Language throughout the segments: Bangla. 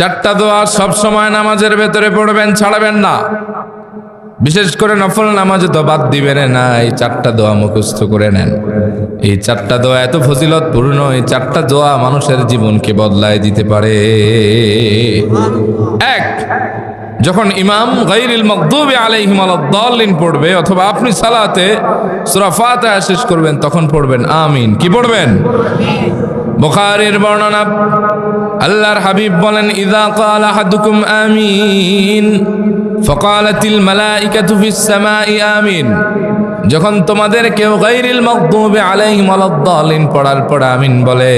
চারটা দোয়া সব সময় নামাজের ভেতরে পড়বেন, ছাড়াবেন না। বিশেষ করে নফল নামাজে তো বাদ দিবেন না, এই চারটা দোয়া মুখস্থ করে নেন। এই চারটা দোয়া এত ফজিলতপূর্ণ, এই চারটা দোয়া মানুষের জীবনকে বদলায় দিতে পারে। এক, যখন ইমাম গাইরিল মকদুবে আলাইহিম আলাদ্দাল্লিন পড়বে অথবা আপনি সালাতে সূরা ফাতিহা শেষ করবেন, তখন পড়বেন, আমিন। কি পড়বেন? বুখারীর বর্ণনা আল্লাহর হাবিব বলেন ইদা ক্বালা আহাদুকুম আমিন ফকালাতিল মালাইকাতু ফিস সামাই আমিন। যখন তোমাদের কেউ গাইরিল মকদুবে আলাইহিম আলাদ্দালিন পড়ার পর আমিন বলে,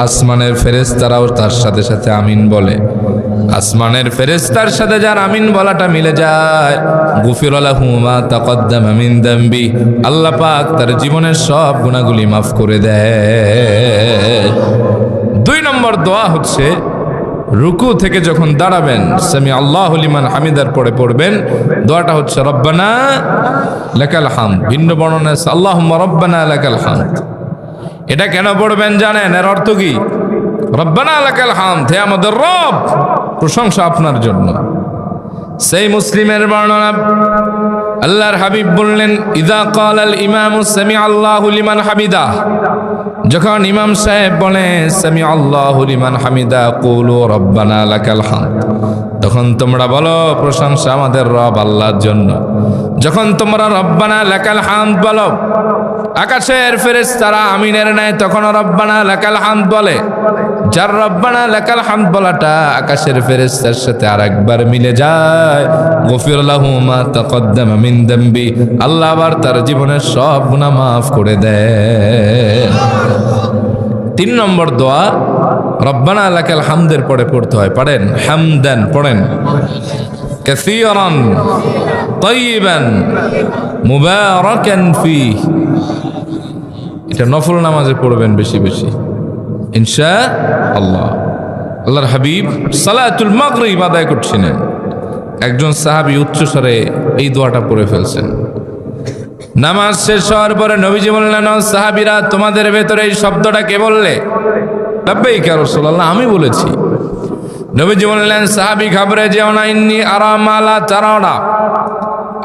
আসমানের ফেরেশতারাও তার সাথে সাথে আমিন বলে। আসমানের ফেরেশতার সাথে যার আমিন বলাটা মিলে যায় গুফির লাহু মা তাকদ্দামা মিন দামবি। আল্লাহ পাক তার জীবনের সব গুনাহগুলি মাফ করে দেয়। দুই নম্বর দোয়া হচ্ছে রুকু থেকে যখন দাঁড়াবেন, সামি আল্লাহ লিমান হামিদার পরে পড়বেন, দোয়াটা হচ্ছে, রব্বানা লেকাল হাম ভিন্ন বর্ণনা আল্লাহ রব্বানা লেকাল হাম এটা কেন পড়বেন জানেন? এর অর্থ কি? রব্বানা লেকাল হাম থে আমাদের রব, প্রশংসা আপনার জন্য। সেই মুসলিমের বর্ণনা আল্লাহর হাবিব বললেন, ইদা কাল আল ইমাম সামি আল্লাহ লিমান হামিদা। যখন ইমাম সাহেব বলে সামি আল্লাহ লিমান হামিদা, কুলু রব্বানা লাকাল হামদ। তখন তোমরা বলো, প্রশংসা আমাদের রব আল্লাহর জন্য। যখন তোমরা রব্বানা লাকাল হামদ বলো, আকাশের ফেরেস তারা আমিনের নেয় তখন রব্বানা লাকাল হামদ বলে। যার রব্বানা লাকাল হামদ বলাটা আকাশের ফেরেস্তার সাথে আর একবার মিলে যায়। গফির লাহু মা তাকদ্দামা মিন দামবি। আল্লাহ আবার তার জীবনের সব গুনাহ মাফ করে দেয় তিন নম্বর দোয়া, রব্বানা লাকাল হামদের পরে পড়তে হয়। পড়েন হামদান পড়েন। কাসীরান, তাইয়িবান, মুবারাকান ফি এটা নফল নামাজে পড়বেন বেশি বেশি। ইনশা আল্লাহ। আল্লাহর হাবিব সালাতুল মাগরিব আদায় করছিলেন। একজন সাহাবী উচ্চস্বরে এই দোয়াটা পড়ে ফেলছেন। নামাজ শেষ হওয়ার পরে নবীজি বললেন, "ও সাহাবীরা, তোমাদের ভেতরে এই শব্দটা কে বললে? লাব্বাইক ইয়া রাসূলুল্লাহ, আমি বলেছি। নবীজি বললেন, সাহাবী খাবরে যেও না, ইন্নি আরামালা তারাওনা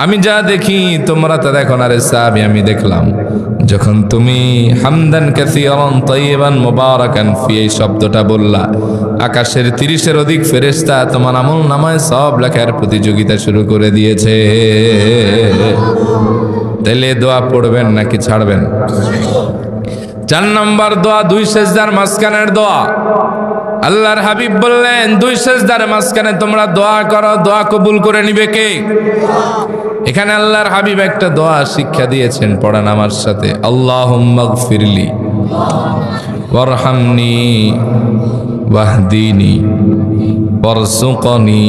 আমি যা দেখি, তোমরা তা দেখো না রে সাহাবী, আমি দেখলাম, যখন তুমি হামদান কাসীরান তাইয়িবান মুবারাকান ফি এই শব্দটা বললা, আকাশের তিরিশের অধিক ফেরেশতা তোমার আমল নামায় সব লেখার প্রতিযোগিতা শুরু করে দিয়েছে। তাহলে দোয়া পড়বেন নাকি ছাড়বেন? চার নম্বর দোয়া, দুই সেজদার মাঝখানের দোয়া। আল্লাহর হাবিব বললেন, দুই সেজদার মাঝখানে তোমরা দোয়া করো, দোয়া কবুল করে নিবে কে? এখানে আল্লাহর হাবিব একটা দোয়া শিক্ষা দিয়েছেন পড়ান আমার সাথে। আল্লাহ ফিরলি ওয়ারহামনি, ওয়াহদিনি ওয়ারজুকনি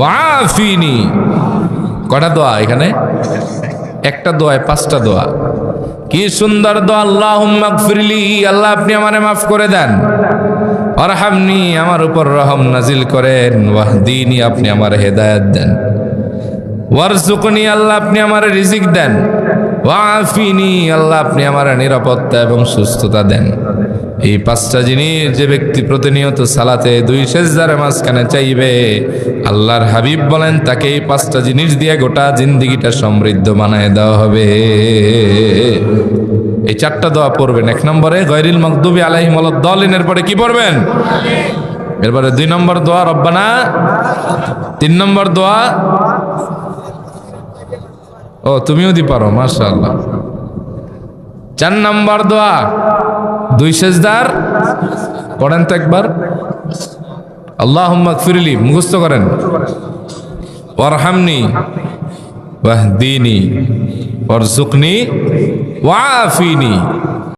ওয়াফিনি কটা দোয়া এখানে? একটা দোয়ায় পাঁচটা দোয়া। কি সুন্দর দোয়া আল্লাহ ফিরলি আল্লাহ আপনি আমারে মাফ করে দেন। অরহামনি আমার উপর রহম নাজিল করেন। ওয়াহদিনি আপনি আমার হেদায়ত দেন। ওয়ারজুকনি আল্লাহ আপনি আমার রিজিক দেন। ওয়াফিনি আল্লাহ আপনি আমার নিরাপত্তা এবং সুস্থতা দেন। এই পাঁচটা জিনিস যে ব্যক্তি প্রতিনিয়ত সালাতে দুই সেজদার মাঝখানে চাইবে, আল্লাহর হাবিব বলেন, তাকে এই পাঁচটা জিনিস দিয়ে গোটা জিন্দিগিটা সমৃদ্ধ বানায় দেওয়া হবে। এই চারটা দোয়া পড়বেন। এক নম্বরে গৈরিল মকদুবি আলাইহিম দলিনের পরে কি পড়বেন? এরপরে দুই নম্বর দোয়া, রব্বানা। তিন নম্বর দোয়া, ও, তুমিও দি পারো, মাশাআল্লাহ। চার নম্বর দোয়া দুই সেজদার পড়েন তো একবার। আল্লাহ ফিরলি মুখস্থ করেন। ওয়ারহামনি ওর ওয়ারজুকনি ওয়াফিনি